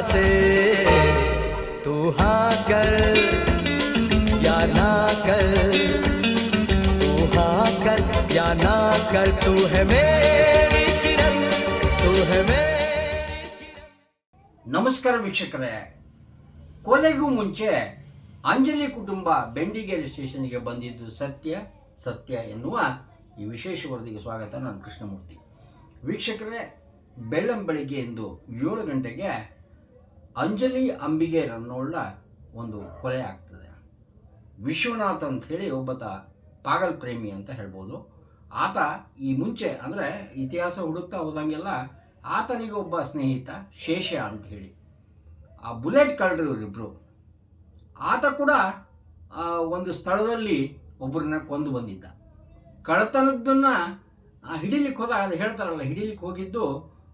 इस जहां से तू हाँ कर या ना कर तू हाँ कर या ना कर तू है मेरी किरण तू है मेरी ನಮಸ್ಕಾರ ವೀಕ್ಷಕರೇ ಕೊಲೆಗೂ ಮುಂಚೆ ಅಂಜಲಿ ಕುಟುಂಬ ಬೆಂಡಿಗೇರಿ ಸ್ಟೇಷನ್ಗೆ ಬಂದಿದ್ದು ಸತ್ಯ ಸತ್ಯ ಎನ್ನುವ ಈ ವಿಶೇಷ ವರದಿಗೆ ಸ್ವಾಗತ ನಾನು ಕೃಷ್ಣಮೂರ್ತಿ ವೀಕ್ಷಕರೇ ಬೆಳ್ಳಂ ಬೆಳಿಗ್ಗೆ ಎಂದು ಏಳು ಗಂಟೆಗೆ ಅಂಜಲಿ ಅಂಬಿಗೆ ಅನ್ನೋಳ ಒಂದು ಕೊಲೆ ಆಗ್ತದೆ. ವಿಶ್ವನಾಥ್ ಅಂತ ಹೇಳಿ ಒಬ್ಬತ ಪಾಗಲ್ ಪ್ರೇಮಿ ಅಂತ ಹೇಳ್ಬೋದು. ಆತ ಈ ಮುಂಚೆ ಅಂದರೆ ಇತಿಹಾಸ ಹುಡುಕ್ತಾ ಹೋದಂಗೆಲ್ಲ ಆತನಿಗೆ ಒಬ್ಬ ಸ್ನೇಹಿತ ಶೇಷ ಅಂತ ಹೇಳಿ ಆ ಬುಲೆಟ್ ಕಳ್ಳರು ಇವರಿಬ್ಬರು ಆತ ಕೂಡ ಒಂದು ಸ್ಥಳದಲ್ಲಿ ಒಬ್ಬರನ್ನ ಕೊಂದು ಬಂದಿದ್ದ. ಕಳ್ಳತನದ್ದನ್ನು ಹಿಡಿಲಿಕ್ಕೆ ಹೋದಾಗ ಅದು ಹೇಳ್ತಾರಲ್ಲ, ಹಿಡಿಲಿಕ್ಕೆ ಹೋಗಿದ್ದು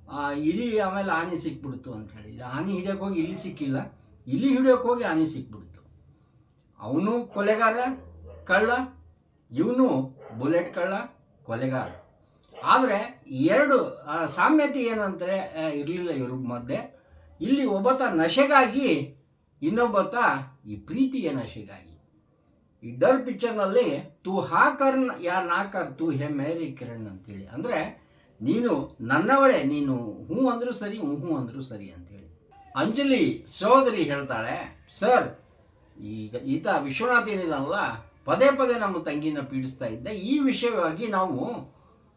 ಆ, ಇಲಿ ಆಮೇಲೆ ಆನೆ ಸಿಕ್ಬಿಡ್ತು ಅಂತ ಹೇಳಿ. ಆನೆ ಹಿಡಿಯೋಕೆ ಹೋಗಿ ಇಲ್ಲಿ ಸಿಕ್ಕಿಲ್ಲ. ಇಲಿ ಹಿಡಿಯೋಕೆ ಹೋಗಿ ಆನೆ ಸಿಕ್ಬಿಡ್ತು. ಅವನು ಕೊಲೆಗಾರ ಕಳ್ಳ ಇವನು ಬುಲೆಟ್ ಕಳ್ಳ ಕೊಲೆಗಾರ. ಆದರೆ ಎರಡು ಸಾಮ್ಯತೆ ಏನಂದರೆ ಇರಲಿಲ್ಲ ಇವ್ರ ಮಧ್ಯೆ. ಇಲ್ಲಿ ಒಬ್ಬತ ನಶೆಗಾಗಿ ಇನ್ನೊಬ್ಬತ ಈ ಪ್ರೀತಿಯ ನಶೆಗಾಗಿ. ಈ ಡರ್ ಪಿಕ್ಚರ್ನಲ್ಲಿ ತೂ ಹಾಕರ್ನ್ ಯಾ ನಾಕರ್ ತೂ ಹೆ ಮೇರಿ ಕಿರಣ್ ಅಂತೇಳಿ. ಅಂದರೆ ನೀನು ನನ್ನವಳೆ ನೀನು ಹ್ಞೂ ಅಂದರೂ ಸರಿ ಹ್ಞೂ ಹ್ಞೂ ಅಂದರೂ ಸರಿ ಅಂತೇಳಿ. ಅಂಜಲಿ ಸಹೋದರಿ ಹೇಳ್ತಾಳೆ ಸರ್ ಈಗ ಈತ ವಿಶ್ವನಾಥ್ ಏನಿದನಲ್ಲ ಪದೇ ಪದೇ ನಮ್ಮ ತಂಗಿನ ಪೀಡಿಸ್ತಾ ಇದ್ದ. ಈ ವಿಷಯವಾಗಿ ನಾವು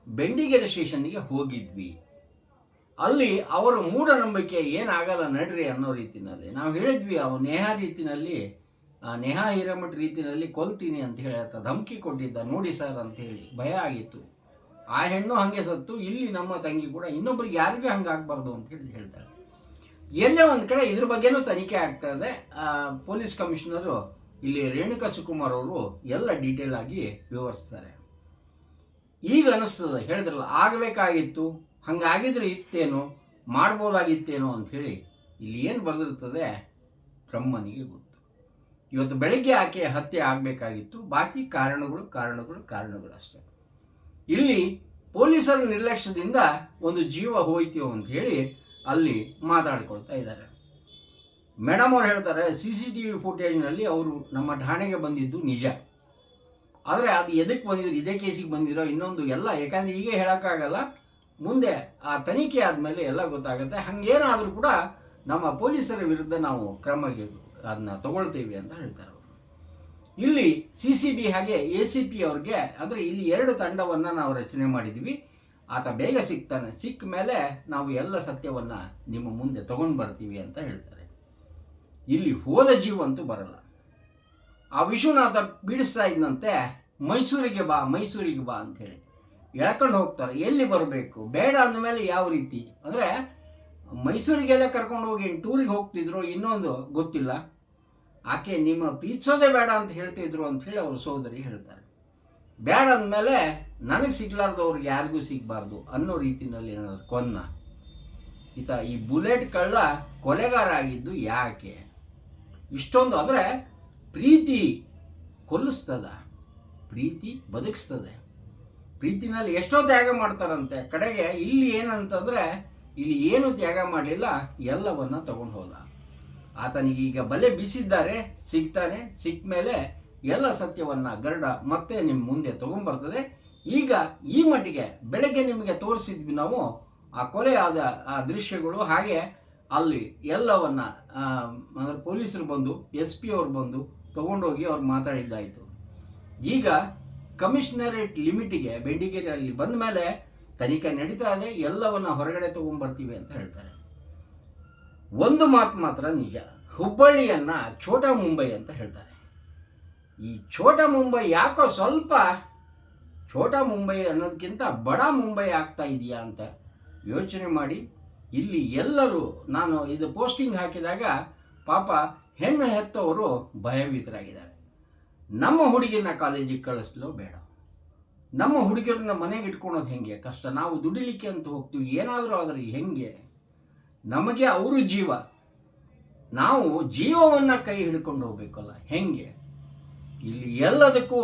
ಬೆಂಡಿಗೆರೆ ಸ್ಟೇಷನ್ಗೆ ಹೋಗಿದ್ವಿ. ಅಲ್ಲಿ ಅವರ ಮೂಢನಂಬಿಕೆ ಏನಾಗಲ್ಲ ನಡ್ರಿ ಅನ್ನೋ ರೀತಿಯಲ್ಲಿ ನಾವು ಹೇಳಿದ್ವಿ ಅವ ನೇಹ ರೀತಿನಲ್ಲಿ ಆ, ನೇಹಾ ಹಿರೇಮಠ ರೀತಿಯಲ್ಲಿ ಕೊಲ್ತೀನಿ ಅಂತ ಹೇಳಿ ಧಮಕಿ ಕೊಟ್ಟಿದ್ದ. ನೋಡಿ ಸರ್ ಅಂತ ಹೇಳಿ ಭಯ ಆಗಿತ್ತು. ಆ ಹೆಣ್ಣು ಹಾಗೆ ಸತ್ತು, ಇಲ್ಲಿ ನಮ್ಮ ತಂಗಿ ಕೂಡ ಇನ್ನೊಬ್ರಿಗೆ ಯಾರಿಗೂ ಹಂಗೆ ಆಗಬಾರ್ದು ಅಂತ ಹೇಳಿ ಹೇಳ್ತಾಳೆ ಎಲ್ಲೇ ಒಂದು ಕಡೆ ಇದ್ರ ಬಗ್ಗೆನೂ ತನಿಖೆ ಆಗ್ತಾ ಇದೆ. ಪೊಲೀಸ್ ಕಮಿಷನರು ಇಲ್ಲಿ ರೇಣುಕಾ ಸುಕುಮಾರ್ ಅವರು ಎಲ್ಲ ಡೀಟೇಲ್ ಆಗಿ ವಿವರಿಸ್ತಾರೆ. ಈಗ ಅನಿಸ್ತದೆ, ಹೇಳಿದ್ರಲ್ಲ, ಆಗಬೇಕಾಗಿತ್ತು, ಹಂಗಾಗಿದ್ರೆ ಇತ್ತೇನೋ, ಮಾಡ್ಬೋದಾಗಿತ್ತೇನೋ ಅಂಥೇಳಿ ಇಲ್ಲಿ ಏನು ಬರೆದಿರ್ತದೆ ಬ್ರಹ್ಮನಿಗೆ ಗೊತ್ತು. ಇವತ್ತು ಬೆಳಗ್ಗೆ ಆಕೆ ಹತ್ಯೆ ಆಗಬೇಕಾಗಿತ್ತು, ಬಾಕಿ ಕಾರಣಗಳು ಕಾರಣಗಳು ಕಾರಣಗಳು ಅಷ್ಟೇ. ಇಲ್ಲಿ ಪೊಲೀಸರ ನಿರ್ಲಕ್ಷ್ಯದಿಂದ ಒಂದು ಜೀವ ಹೋಯ್ತು ಅಂತ ಹೇಳಿ ಅಲ್ಲಿ ಮಾತಾಡಿಕೊಳ್ತಾ ಇದ್ದಾರೆ. ಮೇಡಮ್ ಅವ್ರು ಹೇಳ್ತಾರೆ ಸಿ ಸಿ ಟಿ ವಿ ಫುಟೇಜ್ನಲ್ಲಿ ಅವರು ನಮ್ಮ ಠಾಣೆಗೆ ಬಂದಿದ್ದು ನಿಜ. ಆದರೆ ಅದು ಎದಕ್ಕೆ ಬಂದಿದ್ರು ಇದೇ ಕೇಸಿಗೆ ಬಂದಿರೋ ಇನ್ನೊಂದು ಎಲ್ಲ, ಯಾಕಂದರೆ ಈಗ ಹೇಳೋಕ್ಕಾಗಲ್ಲ. ಮುಂದೆ ಆ ತನಿಖೆ ಆದಮೇಲೆ ಎಲ್ಲ ಗೊತ್ತಾಗುತ್ತೆ. ಹಂಗೇನಾದರೂ ಕೂಡ ನಮ್ಮ ಪೊಲೀಸರ ವಿರುದ್ಧ ನಾವು ಕ್ರಮಗೆ ಅದನ್ನ ತಗೊಳ್ತೀವಿ ಅಂತ ಹೇಳ್ತಾರೆ. ಇಲ್ಲಿ ಸಿ ಸಿ ಬಿ ಹಾಗೆ ಎ ಸಿ ಪಿ ಅವ್ರಿಗೆ, ಅಂದರೆ ಇಲ್ಲಿ ಎರಡು ತಂಡವನ್ನು ನಾವು ರಚನೆ ಮಾಡಿದ್ವಿ. ಆತ ಬೇಗ ಸಿಗ್ತಾನೆ ಸಿಕ್ಕ ಮೇಲೆ ನಾವು ಎಲ್ಲ ಸತ್ಯವನ್ನು ನಿಮ್ಮ ಮುಂದೆ ತಗೊಂಡು ಬರ್ತೀವಿ ಅಂತ ಹೇಳ್ತಾರೆ. ಇಲ್ಲಿ ಹೋದ ಜೀವಂತೂ ಬರಲ್ಲ. ಆ ವಿಶ್ವನಾಥ ಬಿಡಿಸ್ತಾ ಇದ್ದಂತೆ ಮೈಸೂರಿಗೆ ಬಾ ಮೈಸೂರಿಗೆ ಬಾ ಅಂತ ಹೇಳಿ. ಎಳ್ಕೊಂಡು ಹೋಗ್ತಾರೆ. ಎಲ್ಲಿ ಬರಬೇಕು? ಬೇಡ ಅಂದಮೇಲೆ ಯಾವ ರೀತಿ? ಅಂದರೆ ಮೈಸೂರಿಗೆಲ್ಲ ಕರ್ಕೊಂಡು ಹೋಗಿ ಟೂರಿಗೆ ಹೋಗ್ತಿದ್ರು, ಇನ್ನೊಂದು ಗೊತ್ತಿಲ್ಲ. ಆಕೆ ನಿಮ್ಮ ಪ್ರೀತಿಸೋದೇ ಬೇಡ ಅಂತ ಹೇಳ್ತಿದ್ರು ಅಂತ ಹೇಳಿ ಅವ್ರ ಸೋದರಿ ಹೇಳ್ತಾರೆ. ಬೇಡ ಅಂದಮೇಲೆ ನನಗೆ ಸಿಗ್ಲಾರ್ದವ್ರಿಗೆ ಯಾರಿಗೂ ಸಿಗಬಾರ್ದು ಅನ್ನೋ ರೀತಿಯಲ್ಲಿ ಏನಾದ್ರು ಕೊನ್ನ. ಈತ ಈ ಬುಲೆಟ್ ಕಳ್ಳ ಕೊಲೆಗಾರ ಆಗಿದ್ದು ಯಾಕೆ? ಇಷ್ಟೊಂದು ಅಂದರೆ ಪ್ರೀತಿ ಕೊಲ್ಲಿಸ್ತದ. ಪ್ರೀತಿ ಬದುಕಿಸ್ತದೆ. ಪ್ರೀತಿನಲ್ಲಿ ಎಷ್ಟೋ ತ್ಯಾಗ ಮಾಡ್ತಾರಂತೆ. ಕಡೆಗೆ ಇಲ್ಲಿ ಏನಂತಂದರೆ ಇಲ್ಲಿ ಏನು ತ್ಯಾಗ ಮಾಡಲಿಲ್ಲ ಎಲ್ಲವನ್ನ ತಗೊಂಡು ಹೋದ. ಆತನಿಗೆ ಈಗ ಬಲೆ ಬೀಸಿದ್ದಾರೆ, ಸಿಗ್ತಾನೆ ಸಿಕ್ಕ ಮೇಲೆ ಎಲ್ಲ ಸತ್ಯವನ್ನ ಗರುಡ ಮತ್ತೆ ನಿಮ್ಮ ಮುಂದೆ ತಗೊಂಡ್ಬರ್ತದೆ ಈಗ ಈ ಮಟ್ಟಿಗೆ ಬೆಳಗ್ಗೆ ನಿಮಗೆ ತೋರಿಸಿದ್ವಿ ನಾವು, ಆ ಕೊಲೆ ಆದ ಆ ದೃಶ್ಯಗಳು, ಹಾಗೆ ಅಲ್ಲಿ ಎಲ್ಲವನ್ನ ಅಂದರೆ ಅಂದ್ರೆ ಪೊಲೀಸರು ಬಂದು, ಎಸ್ ಪಿ ಅವ್ರು ಬಂದು ತಗೊಂಡೋಗಿ ಅವ್ರು ಮಾತಾಡಿದ್ದಾಯಿತು. ಈಗ ಕಮಿಷನರೇಟ್ ಲಿಮಿಟಿಗೆ, ಬೆಂಡಿಗೇರಿಯಲ್ಲಿ ಬಂದ ಮೇಲೆ ತನಿಖೆ ನಡೀತಾ ಇದೆ, ಎಲ್ಲವನ್ನ ಹೊರಗಡೆ ತಗೊಂಡ್ಬರ್ತೀವಿ ಅಂತ ಹೇಳ್ತಾರೆ. ಒಂದು ಮಾತು ಮಾತ್ರ ನಿಜ. ಹುಬ್ಬಳ್ಳಿಯನ್ನು ಛೋಟ ಮುಂಬೈ ಅಂತ ಹೇಳ್ತಾರೆ. ಈ ಛೋಟ ಮುಂಬೈ ಯಾಕೋ ಸ್ವಲ್ಪ ಛೋಟ ಮುಂಬೈ ಅನ್ನೋದಕ್ಕಿಂತ ಬಡ ಮುಂಬೈ ಆಗ್ತಾ ಇದೆಯಾ ಅಂತ ಯೋಚನೆ ಮಾಡಿ, ಇಲ್ಲಿ ಎಲ್ಲರೂ ನಾನು ಇದು ಪೋಸ್ಟಿಂಗ್ ಹಾಕಿದಾಗ ಪಾಪ ಹೆಣ್ಣು ಹೆತ್ತವರು ಭಯಭೀತರಾಗಿದ್ದಾರೆ. ನಮ್ಮ ಹುಡುಗಿನ ಕಾಲೇಜಿಗೆ ಕಳಿಸ್ಲೋ ಬೇಡ. ನಮ್ಮ ಹುಡುಗಿರನ್ನ ಮನೆಗೆ ಇಟ್ಕೊಳೋದು ಹೆಂಗೆ? ಕಷ್ಟ. ನಾವು ದುಡಿಲಿಕ್ಕೆ ಅಂತ ಹೋಗ್ತೀವಿ. ಏನಾದರೂ ಆದರೆ ಹೆಂಗೆ? ನಮಗೆ ಅವರು ಜೀವ. ನಾವು ಜೀವವನ್ನು ಕೈ ಹಿಡ್ಕೊಂಡು ಹೋಗ್ಬೇಕಲ್ಲ, ಹೆಂಗೆ? ಇಲ್ಲಿ ಎಲ್ಲದಕ್ಕೂ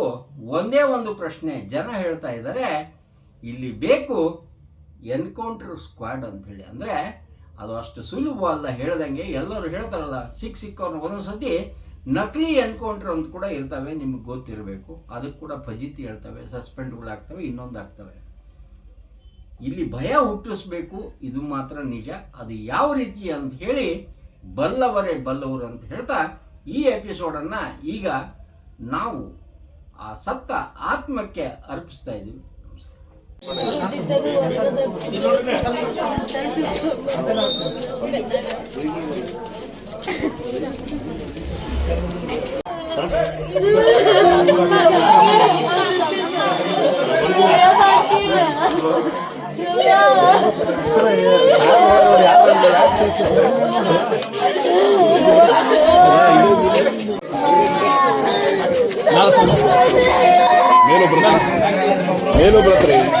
ಒಂದೇ ಒಂದು ಪ್ರಶ್ನೆ ಜನ ಹೇಳ್ತಾ ಇದ್ದಾರೆ. ಇಲ್ಲಿ ಬೇಕು ಎನ್ಕೌಂಟರ್ ಸ್ಕ್ವಾಡ್ ಅಂತೇಳಿ. ಅಂದರೆ ಅದು ಅಷ್ಟು ಸುಲಭ ಅಲ್ಲ, ಹೇಳ್ದಂಗೆ ಎಲ್ಲರೂ ಹೇಳ್ತಾರಲ್ಲ, ಸಿಕ್ ಸಿಕ್ಕವ್ರನ್ನ ಒಂದೊಂದ್ಸತಿ ನಕಲಿ ಎನ್ಕೌಂಟರ್ ಅಂತ ಕೂಡ ಇರ್ತವೆ, ನಿಮ್ಗೆ ಗೊತ್ತಿರಬೇಕು. ಅದಕ್ಕೆ ಕೂಡ ಫಜಿತಿ ಹೇಳ್ತವೆ, ಸಸ್ಪೆಂಡ್ಗಳಾಗ್ತವೆ ಇನ್ನೊಂದು ಆಗ್ತವೆ ಇಲ್ಲಿ ಭಯ ಹುಟ್ಟಿಸ್ಬೇಕು, ಇದು ಮಾತ್ರ ನಿಜ. ಅದು ಯಾವ ರೀತಿ ಅಂತ ಹೇಳಿ ಬಲ್ಲವರೇ ಬಲ್ಲವರು ಅಂತ ಹೇಳ್ತಾ ಈ ಎಪಿಸೋಡನ್ನು ಈಗ ನಾವು ಆ ಸತ್ತ ಆತ್ಮಕ್ಕೆ ಅರ್ಪಿಸ್ತಾ ಇದ್ದೀವಿ. ಮೇಲೊಬ್ರು ಮೇಲೊಬ್ರು ಹತ್ರ ಹೇಳಿ.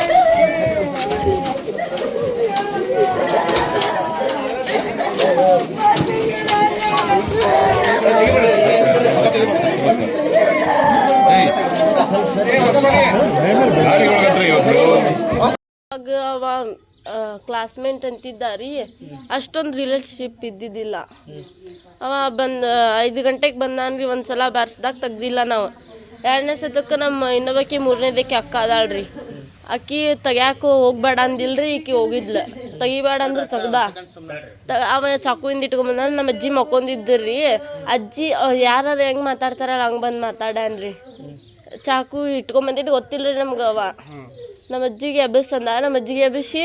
ಗಾಡಿಗಳ ಹತ್ರ ಇವತ್ತು ಆಗ ಅವ ಕ್ಲಾಸ್ಮೇಟ್ ಅಂತಿದ್ದ ರೀ ಅಷ್ಟೊಂದು ರಿಲೇಶನ್ಶಿಪ್ ಇದ್ದಿದ್ದಿಲ್ಲ. ಅವ ಬಂದು, ಐದು ಗಂಟೆಗೆ ಬಂದಾನ್ರಿ ಒಂದು ಸಲ ಬಾರ್ಸ್ದಾಗ ತೆಗ್ದಿಲ್ಲ ನಾವು. ಎರಡನೇ ಸತಕ್ಕೆ ನಮ್ಮ ಇನ್ನೊಬ್ಬಾಕಿ ಮೂರನೇದಕ್ಕೆ ಅಕ್ಕ ಅದಾಳ್ರಿ. ಅಕ್ಕಿ ತೆಗ್ಯಾಕ ಹೋಗ್ಬೇಡ ಅಂದಿಲ್ರಿ, ಈಕಿ ಹೋಗಿದ್ಲ. ತೆಗಿಬೇಡ ಅಂದ್ರೆ ತೆಗ್ದ. ಅವ ಚಾಕುವಿಂದ ಇಟ್ಕೊಂಬಂದ, ನಮ್ಮ ಅಜ್ಜಿ ಮಕ್ಕೊಂದಿದ್ರಿ ಅಜ್ಜಿ ಯಾರು ಹೆಂಗೆ ಮಾತಾಡ್ತಾರಲ್ಲ, ಹಂಗೆ ಬಂದು ಮಾತಾಡ್ಯಾನ್ರಿ. ಚಾಕು ಇಟ್ಕೊಂಬಂದಿದ್ದು ಗೊತ್ತಿಲ್ಲ ರೀ ನಮ್ಗೆ ಅವ. ನಮ್ಮ ಅಜ್ಜಿಗೆ ಎಬ್ಬಿಸಂದ ನಮ್ಮ ಅಜ್ಜಿಗೆ ಎಬ್ಬಿಸಿ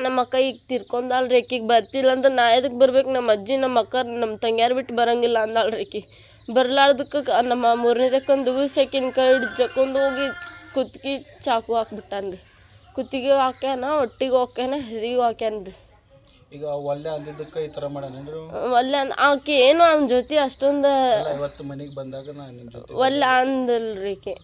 ನಮ್ಮ ಅಕ್ಕ ಈಗ ತಿರ್ಕೊಂಡಲ್ರಿ ಆಕಿಗೆ ಬರ್ತಿಲ್ಲ ಅಂದ್ರೆ ನಾ ಎದಕ್ಕೆ ಬರ್ಬೇಕು? ನಮ್ಮ ಅಜ್ಜಿ, ನಮ್ಮ ಅಕ್ಕ, ನಮ್ಮ ತಂಗ್ಯಾರು ಬಿಟ್ಟು ಬರಂಗಿಲ್ಲ ರೀ ಆಕಿ. ಬರ್ಲಾರ್ದಕ್ಕೆ ನಮ್ಮ ಮೂರನೇದಕ್ಕೊಂದು ಆಕಿನ ಕೈ ಹಿಡ್ದು ಹೋಗಿ ಕುತ್ತಿಗೆ ಚಾಕು ಹಾಕ್ಬಿಟ್ಟಾನ್ರಿ. ಕುತ್ತಿಗೆ ಹಾಕ್ಯಾನ ಒಟ್ಟಿಗೆ ಹಾಕ್ಯಾನ ಹೆದಿಗೆ ಹಾಕ್ಯಾನ್ರಿ. ಈಗ ಒಲ್ಲೆ ಅಂದಿದ್ದಕ್ಕೆ ಈ ಥರ ಮಾಡ್ಯಾನೇನ್ರಿ ಒಲ್ಲೆ ಅಂದ್ ಆಕಿ ಏನು ಅವನ ಜೊತೆ ಅಷ್ಟೊಂದು ಇವತ್ತು ಮನೆಗೆ ಬಂದಾಗ ನಾನು ನಿಮ್ಮ ಜೊತೆ ಒಲ್ಲೆ ಅಂದಲ್ರಿ ಆಕಿ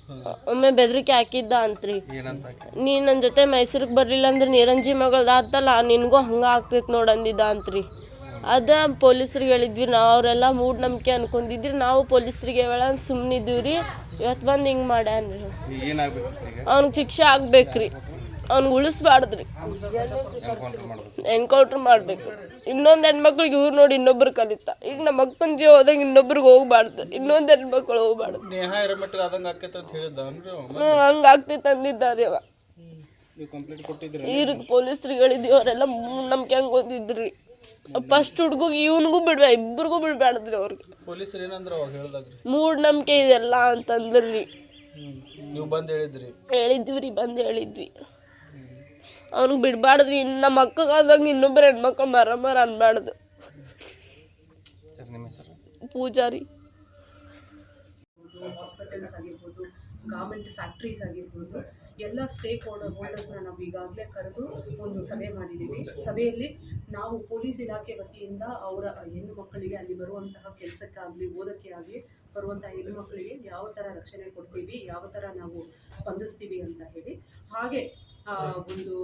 ಒಮ್ಮೆ ಬೆದರಿಕೆ ಹಾಕಿದ್ದ ಅಂತ್ರಿ. ಏನಂತ ನೀ ನನ್ನ ಜೊತೆ ಮೈಸೂರಿಗೆ ಬರಲಿಲ್ಲ ಅಂದ್ರೆ ನಿರಂಜಿ ಮಗಳದಾತಲ್ಲ ನಿನಗೂ ಹಂಗೆ ಆಗ್ತೈತೆ ನೋಡಿ ಅಂದಿದ್ದ ಅಂತ್ರಿ. ಅದ ಪೊಲೀಸ್ರಿಗೆ ಹೇಳಿದ್ವಿ ನಾವು ಅವರೆಲ್ಲ ಮೂಢನಂಬಿಕೆ ಅನ್ಕೊಂಡಿದ್ರಿ ನಾವು ಪೊಲೀಸ್ರಿಗೆ ಹೇಳ ಸುಮ್ಮನಿದ್ದೀವಿ ರೀ ಇವತ್ತು ಬಂದು ಹಿಂಗೆ ಮಾಡ್ಯಾನ್ರಿ. ಏನಾಗ್ಬೇಕು ಈಗ? ಅವ್ನಿಗೆ ಶಿಕ್ಷೆ ಆಗ್ಬೇಕ್ರಿ. ಅವ್ನಿಗೆ ಉಳಿಸ್ಬಾರ್ದ್ರಿ. ಎನ್ಕೌಂಟ್ರ್ ಮಾಡ್ಬೇಕು. ಇನ್ನೊಂದು ಹೆಣ್ಮಕ್ಳಿಗೆ ಇವ್ರು ನೋಡಿ ಇನ್ನೊಬ್ರು ಕಲಿತಾ. ಈಗ ನಮ್ಮ ಅಕ್ಕನ ಜೀವ ಹೋದಾಗ ಇನ್ನೊಬ್ರಿಗೆ ಹೋಗ್ಬಾರ್ದು. ಇನ್ನೊಂದು ಹೆಣ್ಮಕ್ಳು ಹೋಗ್ಬಾರ್ದು. ನೇಹ ಇರಮಟ್ಟಿಗೆ ಆದಂಗೆ ಆಕೈತೆ ಅಂತ ಹೇಳಿದ್ದ ಅನ್ರಿ ಹಂಗೆ ಆಗ್ತೈತೆ ಅಂದಿದ್ದಾರೆ ಅವ ನೀವು ಕಂಪ್ಲೇಂಟ್ ಕೊಟ್ಟಿದ್ರಿ ಈಗ ಪೊಲೀಸ್ರಿಗಳಿದ್ದೀವಿ ಅವರೆಲ್ಲ ನಮ್ಗೆ ಹಂಗೆ ಓದಿದ್ರಿ. ಫಸ್ಟ್ ಹುಡುಗಿಗೆ ಇವನಿಗೂ ಬಿಡ್ಬೇ ಇಬ್ಬರಿಗೂ ಬಿಡ್ಬಾರ್ದ್ರಿ ಅವ್ರಿಗೆ. ಪೊಲೀಸರು ಏನಂದ್ರೆ ಅವಾಗ ಹೇಳ್ದಾಗ್ರಿ? ಮೂಢನಂಬಿಕೆ ಇದೆಲ್ಲ ಅಂತಂದ್ರಿ. ಹ್ಞೂ ನೀವು ಬಂದು ಹೇಳಿದ್ರಿ? ಹೇಳಿದ್ವಿ ರೀ ಬಂದು ಹೇಳಿದ್ವಿ. ಅವ್ನಿಗೆ ಬಿಡಬಾರ್ದು. ಇನ್ನು ನಮ್ಮ ಅಕ್ಕಗಾದಂಗೆ ಇನ್ನೊಬ್ಬರು ಹೆಣ್ಮಕ್ಳು ಮರ ಮರ ಅನ್ಬಾರ್ದು. ಪೂಜಾರಿ. ಹಾಸ್ಪಿಟಲ್ಸ್ ಆಗಿರ್ಬೋದು ಗಾರ್ಮೆಂಟ್ ಫ್ಯಾಕ್ಟ್ರೀಸ್ ಆಗಿರ್ಬೋದು ಎಲ್ಲ ಸ್ಟೇಕ್ ಹೋಲ್ಡರ್ ಹೋಲ್ಡರ್ಸ್ನ ನಾವು ಈಗಾಗಲೇ ಕರೆದು ಒಂದು ಸಭೆ ಮಾಡಿದ್ದೀವಿ ಸಭೆಯಲ್ಲಿ ನಾವು ಪೊಲೀಸ್ ಇಲಾಖೆ ವತಿಯಿಂದ ಅವರ ಹೆಣ್ಣು ಮಕ್ಕಳಿಗೆ ಅಲ್ಲಿ ಬರುವಂತಹ ಕೆಲಸಕ್ಕಾಗಲಿ ಓದಕ್ಕೆ ಆಗಲಿ ಬರುವಂತಹ ಹೆಣ್ಣು ಮಕ್ಕಳಿಗೆ ಯಾವ ಥರ ರಕ್ಷಣೆ ಕೊಡ್ತೀವಿ ಯಾವ ಥರ ನಾವು ಸ್ಪಂದಿಸ್ತೀವಿ ಅಂತ ಹೇಳಿ. ಹಾಗೆ ಒಂದು,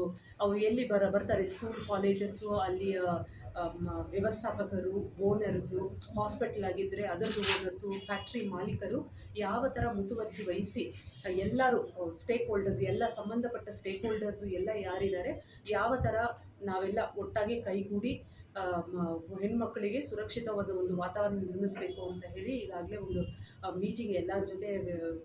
ಅವ್ರು ಎಲ್ಲಿ ಬರ, ಬರ್ತಾರೆ? ಸ್ಕೂಲ್ ಕಾಲೇಜಸ್ಸು ಅಲ್ಲಿಯ ವ್ಯವಸ್ಥಾಪಕರು ಓನರ್ಸು ಹಾಸ್ಪಿಟಲ್ ಆಗಿದ್ದರೆ ಅದರದ್ದು ಓನರ್ಸು ಫ್ಯಾಕ್ಟ್ರಿ ಮಾಲೀಕರು ಯಾವ ಥರ ಮುತುವರ್ಜಿ ವಹಿಸಿ, ಎಲ್ಲರೂ ಸ್ಟೇಕ್ ಹೋಲ್ಡರ್ಸ್ ಎಲ್ಲ ಸಂಬಂಧಪಟ್ಟ ಸ್ಟೇಕ್ ಹೋಲ್ಡರ್ಸ್ ಎಲ್ಲ ಯಾರಿದ್ದಾರೆ, ಯಾವ ಥರ ನಾವೆಲ್ಲ ಒಟ್ಟಾಗಿ ಕೈಗೂಡಿ ಹೆಣ್ಮಕ್ಕಳಿಗೆ ಸುರಕ್ಷಿತವಾದ ಒಂದು ವಾತಾವರಣ ನಿರ್ಮಿಸಬೇಕು ಅಂತ ಹೇಳಿ ಈಗಾಗಲೇ ಒಂದು ಮೀಟಿಂಗ್ ಎಲ್ಲರ ಜೊತೆ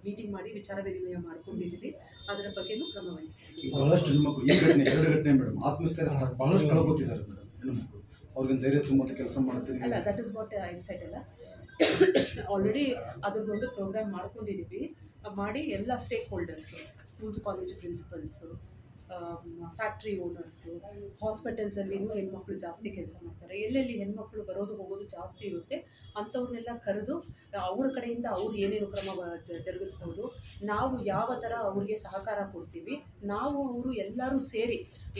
ಮೀಟಿಂಗ್ ಮಾಡಿ ವಿಚಾರ ವಿನಿಮಯ ಮಾಡ್ಕೊಂಡಿದ್ದೀವಿ. ಅದರ ಬಗ್ಗೆನೂ ಕ್ರಮ ವಹಿಸ್ತೀವಿ. ಬಹಳಷ್ಟು ಹೆಣ್ಮಕ್ಳು ಈ ಘಟನೆ ಎರಡು ಘಟನೆ ಮೇಡಮ್. ಆತ್ಮಸ್ಥೈರ್ಯ ಸಾಕು ಬಹಳಷ್ಟು ಕಳ್ಕೊತಿದ್ದಾರೆ ಮೇಡಮ್ ಹೆಣ್ಮಕ್ಳು. ಅವ್ರಿಗೆ ಧೈರ್ಯ ತುಂಬುವಂಥ ಕೆಲಸ ಅಲ್ಲ that is what I said ಅಲ್ಲ. ಆಲ್ರೆಡಿ ಅದ್ರದ್ದೊಂದು ಪ್ರೋಗ್ರಾಮ್ ಮಾಡ್ಕೊಂಡಿದ್ದೀವಿ. ಮಾಡಿ ಎಲ್ಲ stakeholders schools college principals factory owners ಹಾಸ್ಪಿಟಲ್ಸಲ್ಲಿನೂ ಹೆಣ್ಮಕ್ಳು ಜಾಸ್ತಿ ಕೆಲಸ ಮಾಡ್ತಾರೆ. ಎಲ್ಲೆಲ್ಲಿ ಹೆಣ್ಮಕ್ಳು ಬರೋದು ಹೋಗೋದು ಜಾಸ್ತಿ ಇರುತ್ತೆ ಅಂಥವ್ರನ್ನೆಲ್ಲ ಕರೆದು ಅವ್ರ ಕಡೆಯಿಂದ ಅವ್ರು ಏನೇನು ಕ್ರಮ ಜರುಗಿಸ್ಬೋದು. ನಾವು ಯಾವ ಥರ ಅವ್ರಿಗೆ ಸಹಕಾರ ಕೊಡ್ತೀವಿ ನಾವು ಅವರು ಎಲ್ಲರೂ ಸೇರಿ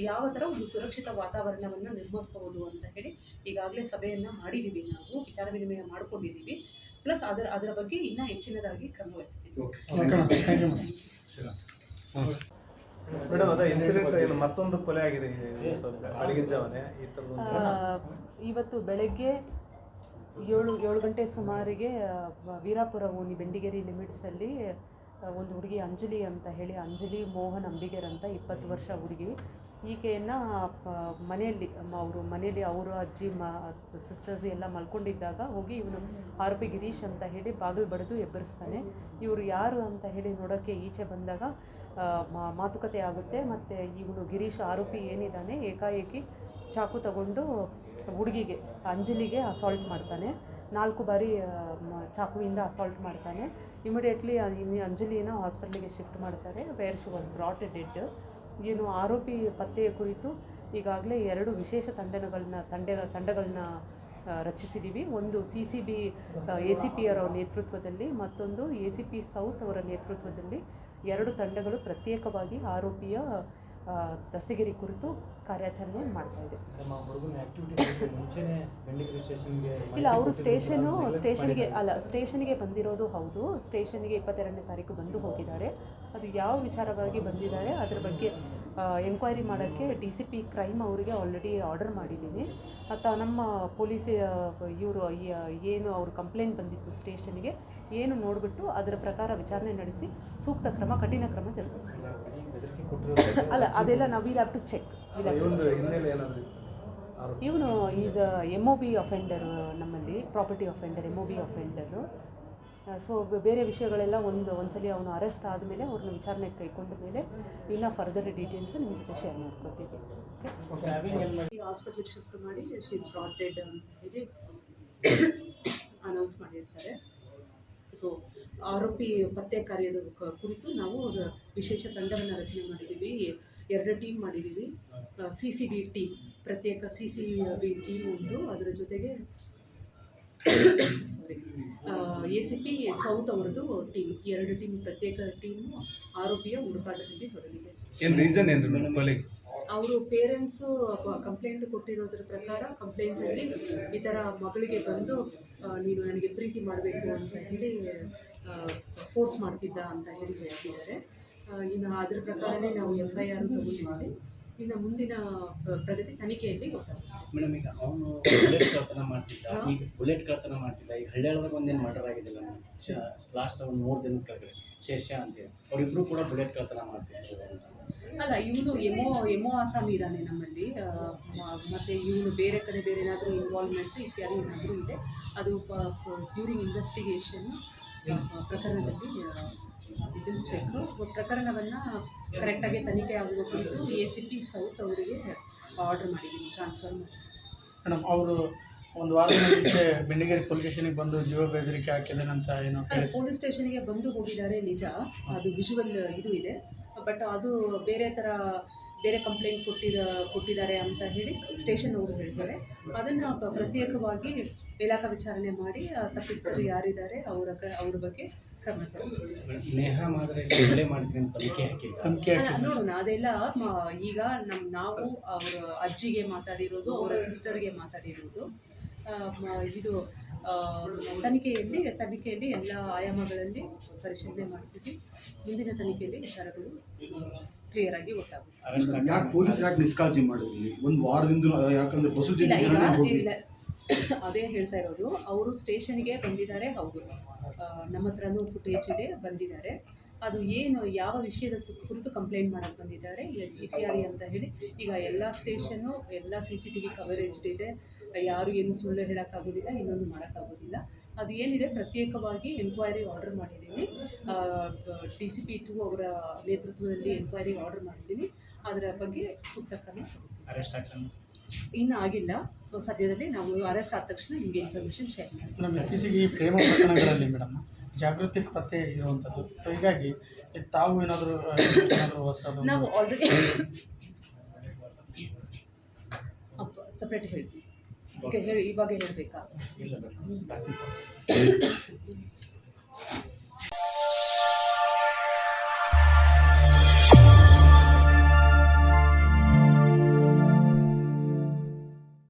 ಯಾವ ಥರ ಒಂದು ಸುರಕ್ಷಿತ ವಾತಾವರಣವನ್ನು ನಿರ್ಮಿಸ್ಬೋದು ಅಂತ ಹೇಳಿ ಈಗಾಗಲೇ ಸಭೆಯನ್ನು ಮಾಡಿದ್ದೀವಿ ನಾವು ವಿಚಾರ ವಿನಿಮಯ ಮಾಡ್ಕೊಂಡಿದ್ದೀವಿ ಪ್ಲಸ್ ಅದರ ಅದರ ಬಗ್ಗೆ ಇನ್ನೂ ಹೆಚ್ಚಿನದಾಗಿ ಕ್ರಮ ವಹಿಸ್ತೀವಿ ಇವತ್ತು ಬೆಳಗ್ಗೆ ಏಳು ಏಳು ಗಂಟೆ ಸುಮಾರಿಗೆ ವೀರಾಪುರ ಓಣಿ ಬೆಂಡಿಗೇರಿ ಲಿಮಿಟ್ಸಲ್ಲಿ ಒಂದು ಹುಡುಗಿ ಅಂಜಲಿ ಅಂತ ಹೇಳಿ, ಅಂಜಲಿ ಮೋಹನ್ ಅಂಬಿಗೇರ್ ಅಂತ ಇಪ್ಪತ್ತು ವರ್ಷ ಹುಡುಗಿ, ಈಕೆಯನ್ನು ಮನೆಯಲ್ಲಿ ಅವರು ಮನೆಯಲ್ಲಿ ಅವರು ಅಜ್ಜಿ, ಮ ಸಿಸ್ಟರ್ಸ್ ಎಲ್ಲ ಮಲ್ಕೊಂಡಿದ್ದಾಗ ಹೋಗಿ ಇವನು ಆರೋಪಿ ಗಿರೀಶ್ ಅಂತ ಹೇಳಿ ಬಾಗಿಲು ಬಡಿದು ಎಬ್ಬರಿಸ್ತಾನೆ. ಇವರು ಯಾರು ಅಂತ ಹೇಳಿ ನೋಡೋಕ್ಕೆ ಈಚೆ ಬಂದಾಗ ಮಾತುಕತೆ ಆಗುತ್ತೆ. ಮತ್ತು ಇವನು ಗಿರೀಶ್ ಆರೋಪಿ ಏನಿದ್ದಾನೆ, ಏಕಾಏಕಿ ಚಾಕು ತಗೊಂಡು ಹುಡುಗಿಗೆ, ಅಂಜಲಿಗೆ ಅಸಾಲ್ಟ್ ಮಾಡ್ತಾನೆ. ನಾಲ್ಕು ಬಾರಿ ಚಾಕುವಿಂದ ಅಸಾಲ್ಟ್ ಮಾಡ್ತಾನೆ. ಇಮಿಡಿಯೇಟ್ಲಿ ಅಂಜಲಿನ ಹಾಸ್ಪಿಟ್ಲಿಗೆ ಶಿಫ್ಟ್ ಮಾಡ್ತಾರೆ. Where she was brought dead ಏನು ಆರೋಪಿ ಪತ್ತೆಯ ಕುರಿತು ಈಗಾಗಲೇ ಎರಡು ವಿಶೇಷ ತಂಡಗಳನ್ನ ತಂಡ ತಂಡಗಳನ್ನ ರಚಿಸಿದ್ದೀವಿ ಒಂದು C C B A C P ಅವರ ನೇತೃತ್ವದಲ್ಲಿ, ಮತ್ತೊಂದು ಎ ಸಿ ಪಿ ಸೌತ್ ಅವರ ನೇತೃತ್ವದಲ್ಲಿ ಎರಡು ತಂಡಗಳು ಪ್ರತ್ಯೇಕವಾಗಿ ಆರೋಪಿಯ ದಸ್ತಗಿರಿ ಕುರಿತು ಕಾರ್ಯಾಚರಣೆ ಮಾಡ್ತಾ ಇದೆ. ಇಲ್ಲ ಅವರು ಸ್ಟೇಷನು ಸ್ಟೇಷನ್ಗೆ ಅಲ್ಲ ಸ್ಟೇಷನ್ಗೆ ಬಂದಿರೋದು ಹೌದು. ಸ್ಟೇಷನ್ಗೆ ಇಪ್ಪತ್ತೆರಡನೇ ತಾರೀಕು ಬಂದು ಹೋಗಿದ್ದಾರೆ. ಅದು ಯಾವ ವಿಚಾರವಾಗಿ ಬಂದಿದ್ದಾರೆ ಅದರ ಬಗ್ಗೆ ಎಂಕ್ವೈರಿ ಮಾಡೋಕ್ಕೆ ಡಿ ಸಿ ಪಿ ಕ್ರೈಮ್ ಅವರಿಗೆ ಆಲ್ರೆಡಿ ಆರ್ಡರ್ ಮಾಡಿದ್ದೀನಿ. ಮತ್ತು ನಮ್ಮ ಪೊಲೀಸ್ ಇವರು ಏನು ಅವ್ರ ಕಂಪ್ಲೇಂಟ್ ಬಂದಿತ್ತು ಸ್ಟೇಷನ್ಗೆ ಏನು ನೋಡಿಬಿಟ್ಟು ಅದರ ಪ್ರಕಾರ ವಿಚಾರಣೆ ನಡೆಸಿ ಸೂಕ್ತ ಕ್ರಮ ಕಠಿಣ ಕ್ರಮ ಜರುಗಿಸ್ತೀವಿ ಅಲ್ಲ ಅದೆಲ್ಲ ನಾವು ವಿಲ್ ಹ್ಯಾವ್ ಟು ಚೆಕ್ ಇವನು is M O B offender ನಮ್ಮಲ್ಲಿ property offender M O B offender so ಬೇರೆ ವಿಷಯಗಳೆಲ್ಲ ಒಂದು ಒಂದ್ಸಲಿ ಅವನು ಅರೆಸ್ಟ್ ಆದಮೇಲೆ ಅವ್ರನ್ನ ವಿಚಾರಣೆ ಕೈಕೊಂಡ ಮೇಲೆ ಇನ್ನೂ ಫರ್ದರ್ ಡೀಟೇಲ್ಸ್ ನಿಮ್ಮ ಜೊತೆ ಶೇರ್ ಮಾಡ್ಕೋತೀವಿ. ಓಕೆ ಹಾಸ್ಪಿಟ್ಲಿಗೆ ಶಿಫ್ಟ್ ಮಾಡಿ ಶೀಸ್ ಅನೌನ್ಸ್ ಮಾಡಿರ್ತಾರೆ. ಸೊ ಆರೋಪಿ ಪತ್ತೆ ಕಾರ್ಯದ ಕುರಿತು ನಾವು ವಿಶೇಷ ತಂಡವನ್ನು ರಚನೆ ಮಾಡಿದ್ದೀವಿ. ಎರಡು ಟೀಮ್ ಮಾಡಿದ್ದೀವಿ. ಸಿ ಸಿ ಬಿ ಟೀಮ್ ಪ್ರತ್ಯೇಕ ಸಿ ಸಿ ಬಿ ಟೀಮ್ ಒಂದು. ಅದರ ಜೊತೆಗೆ sorry A C P south ಅವರದ್ದು ಟೀಮ್ ಎರಡು ಟೀಮ್ ಪ್ರತ್ಯೇಕ ಟೀಮು ಆರೋಪಿಯ ಹುಡುಕಾಟದಲ್ಲಿ ತೊಡಗಿದೆ. ಏನು ರೀಸನ್ ಏನು ಅವರು ಪೇರೆಂಟ್ಸು ಕಂಪ್ಲೇಂಟ್ ಕೊಟ್ಟಿರೋದ್ರ ಪ್ರಕಾರ ಕಂಪ್ಲೇಂಟಲ್ಲಿ ಈ ಥರ ಮಗಳಿಗೆ ಬಂದು ನೀನು ನನಗೆ ಪ್ರೀತಿ ಮಾಡಬೇಕು ಅಂತ ಹೇಳಿ ಫೋರ್ಸ್ ಮಾಡ್ತಿದ್ದ ಅಂತ ಹೇಳಿ ಹೇಳ್ತಿದ್ದಾರೆ. ಇನ್ನು ಅದ್ರ ಪ್ರಕಾರನೇ ನಾವು ಎಫ್ ಐ ಆರ್ ತಗೊಂಡಿದ್ದೀವಿ ಇನ್ನು ಮುಂದಿನ ಪ್ರ- ಪ್ರಗತಿ ತನಿಖೆಯಲ್ಲಿ ಗೊತ್ತಾಗುತ್ತೆ. ಮೇಡಮ್ ಈಗ ಅವನು ಬುಲೆಟ್ ಕಳ್ತನ ಮಾಡ್ತಿದ್ದ ಈಗ ಬುಲೆಟ್ ಕಳ್ತನ ಮಾಡ್ತಿದ್ದ ಈಗ ಹಳ್ಳಿ ಒಂದೇನು ಮರ್ಡರ್ ಆಗಿದ್ದಿಲ್ಲ ಲಾಸ್ಟ್ ಒಂದು ಮೂರು ದಿನದ ಕೆಳಗಡೆ. ಶೇಷ ಅಂತೇಳಿ ಅವರಿಬ್ರು ಕೂಡ ಬುಲೆಟ್ ಕಳ್ತನ ಮಾಡ್ತಿದ್ದಾರೆ. ಅಲ್ಲ ಇವನು ಎಮೋ ಎಮೋ ಆಸಾಮಿ ಇದ್ದಾನೆ ನಮ್ಮಲ್ಲಿ. ಮತ್ತು ಮತ್ತೆ ಇವನು ಬೇರೆ ಕಡೆ ಬೇರೆ ಏನಾದರೂ ಇನ್ವಾಲ್ವ್ಮೆಂಟ್ ಇತ್ಯಾದಿ ಏನಾದರೂ ಇದೆ ಅದು ಡ್ಯೂರಿಂಗ್ ಇನ್ವೆಸ್ಟಿಗೇಷನ್ ಪ್ರಕರಣದಲ್ಲಿ ಇದನ್ನು ಚೆಕ್ ಪ್ರಕರಣವನ್ನು ಕರೆಕ್ಟಾಗಿ ತನಿಖೆ ಆಗುವ ಕುರಿತು ಎ ಸಿ ಪಿ ಸೌತ್ ಅವರಿಗೆ ಆರ್ಡರ್ ಮಾಡಿದ್ದೀನಿ ಟ್ರಾನ್ಸ್ಫರ್ ಮಾಡಿ. ಮೇಡಮ್ ಅವರು ಒಂದು ವಾರದ ಮುಂಚೆ ಬೆಂಡಿಗೇರಿ ಪೊಲೀಸ್ ಸ್ಟೇಷನ್ಗೆ ಬಂದು ಜೀವ ಬೆದರಿಕೆ ಅಂತ ಏನೋ ಪೊಲೀಸ್ ಸ್ಟೇಷನ್ಗೆ ಬಂದು ಹೋಗಿದ್ದಾರೆ ನಿಜ. ಅದು ವಿಜುವಲ್ ಇದು ಇದೆ. ಬಟ್ ಅದು ಬೇರೆ ಥರ ಬೇರೆ ಕಂಪ್ಲೇಂಟ್ ಕೊಟ್ಟಿದ ಕೊಟ್ಟಿದ್ದಾರೆ ಅಂತ ಹೇಳಿ ಸ್ಟೇಷನ್ ಅವರು ಹೇಳ್ತಾರೆ. ಅದನ್ನು ಪ್ರತ್ಯೇಕವಾಗಿ ಇಲಾಖಾ ವಿಚಾರಣೆ ಮಾಡಿ ತಪ್ಪಿಸ್ತರು ಯಾರಿದ್ದಾರೆ ಅವರ ಕ- ಅವ್ರ ಬಗ್ಗೆ ಕ್ರಮ ನೋಡೋಣ ಅದೆಲ್ಲ ಈಗ ನಮ್ಮ ನಾವು ಅವರ ಅಜ್ಜಿಗೆ ಮಾತಾಡಿರೋದು ಅವರ ಸಿಸ್ಟರ್ಗೆ ಮಾತಾಡಿರೋದು. ಇದು ತನಿಖೆಯಲ್ಲಿ ತನಿಖೆಯಲ್ಲಿ ಎಲ್ಲ ಆಯಾಮಗಳಲ್ಲಿ ಪರಿಶೀಲನೆ ಮಾಡ್ತೀವಿ. ಮುಂದಿನ ತನಿಖೆಯಲ್ಲಿ ವಿಚಾರಗಳು ಕ್ಲಿಯರ್ ಆಗಿ ಗೊತ್ತಾಗುತ್ತೆ. ಯಾಕೆ ಪೊಲೀಸ್ ಯಾಕೆ ನಿಷ್ಕಾಳಜಿ ಮಾಡಿದ್ರಿ? ಒಂದು ವಾರದಿಂದ ಯಾಕಂದ್ರೆ ಬಸು ಅದೇ ಹೇಳ್ತಾ ಇರೋದು ಅವರು ಸ್ಟೇಷನ್ಗೆ ಬಂದಿದ್ದಾರೆ ಹೌದು. ನಮ್ಮ ಹತ್ರನೂ ಫುಟೇಜ್ ಇದೆ ಬಂದಿದ್ದಾರೆ. ಅದು ಏನು ಯಾವ ವಿಷಯದ ಕುರಿತು ಕಂಪ್ಲೇಂಟ್ ಮಾಡೋಕ್ಕೆ ಬಂದಿದ್ದಾರೆ ಇತ್ಯಾದಿ ಅಂತ ಹೇಳಿ ಈಗ ಎಲ್ಲ ಸ್ಟೇಷನು ಎಲ್ಲ C C T V coverage ಇದೆ. ಯಾರು ಏನು ಸುಳ್ಳು ಹೇಳೋಕ್ಕಾಗೋದಿಲ್ಲ ಇನ್ನೊಂದು ಮಾಡೋಕ್ಕಾಗೋದಿಲ್ಲ. ಅದು ಏನಿದೆ ಪ್ರತ್ಯೇಕವಾಗಿ ಎನ್ಕ್ವೈರಿ ಆರ್ಡರ್ ಮಾಡಿದ್ದೀನಿ. ಡಿ ಸಿ ಪಿ ಟು ಅವರ ನೇತೃತ್ವದಲ್ಲಿ ಎನ್ಕ್ವೈರಿ ಆರ್ಡರ್ ಮಾಡಿದ್ದೀನಿ. ಅದರ ಬಗ್ಗೆ ಸೂಕ್ತ ಕ್ರಮ ತಗೊಳ್ತೀನಿ. ಅರೆಸ್ಟ್ ಆಗ್ತಾನೆ. ಇನ್ನೂ ಆಗಿಲ್ಲ. ಸದ್ಯದಲ್ಲಿ ನಾವು ಅರೆಸ್ಟ್ ಆದ ತಕ್ಷಣ ನಿಮಗೆ ಇನ್ಫಾರ್ಮೇಷನ್ ಶೇರ್ ಮಾಡ್ತೀವಿ. ಮೇಡಮ್ ಇತ್ತೀಚೆಗೆ ಈ ಪ್ರೇಮ ಪ್ರಕರಣಗಳಲ್ಲಿ ಮೇಡಮ್ ಜಾಗೃತಿ ಕೊರತೆ ಇರುವಂಥದ್ದು. ಹೀಗಾಗಿ ತಾವು ಏನಾದರೂ ಏನಾದರೂ ಹೊಸದು ನಾವು ಆಲ್ರೆಡಿ ಸಪ್ರೇಟ್ ಹೇಳ್ತೀವಿ ಈಗ ಹೇಳಿ ಇವಾಗ ಹೇಳಬೇಕಾ?